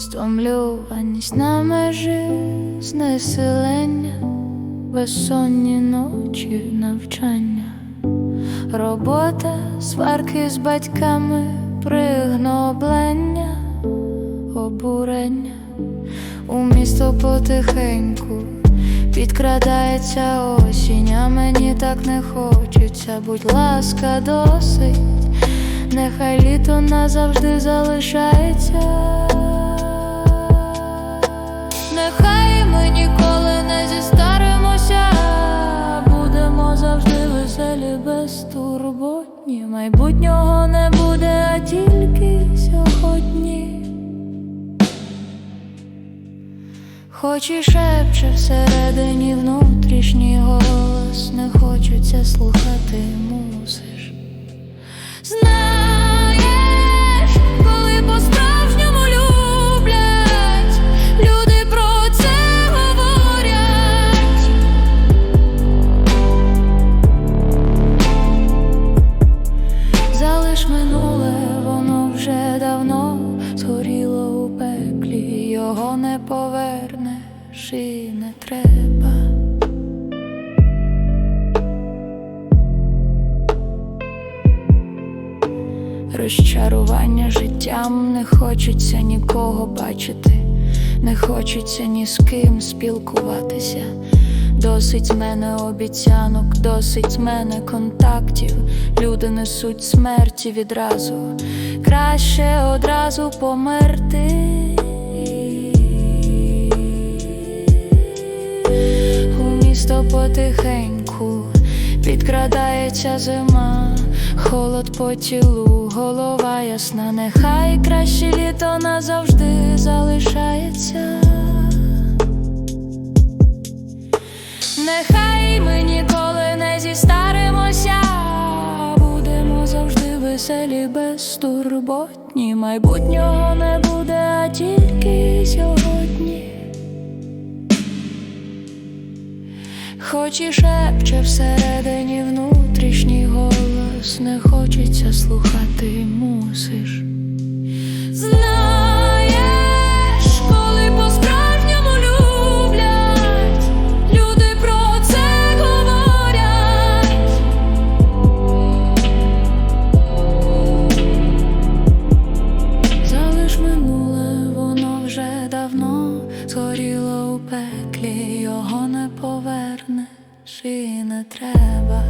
Втомлюваність на межі знесилення, безсонні ночі навчання, робота, сварки з батьками, пригноблення, обурення, у місто потихеньку підкрадається осінь, а мені так не хочеться, будь ласка, досить. Нехай літо назавжди залишається. Безтурботні. Майбутнього не буде, а тільки сьогодні. Хоч і шепче всередині внутрішній голос, не хочеться слухати, пеклі, не повернеш і не треба. Розчарування життям не хочеться нікого бачити, не хочеться ні з ким спілкуватися. Досить мене обіцянок, досить мене контактів. Люди несуть смерті відразу, краще одразу померти. Потихеньку підкрадається зима, холод по тілу, голова ясна, нехай краще літо назавжди залишається. Нехай ми ніколи не зістаримося, будемо завжди веселі, безтурботні. Майбутнього не буде, а тільки сьогодні. Хоч і шепче всередині внутрішній голос, не хочеться слухати, мусиш. Згоріло у пеклі, його не не треба.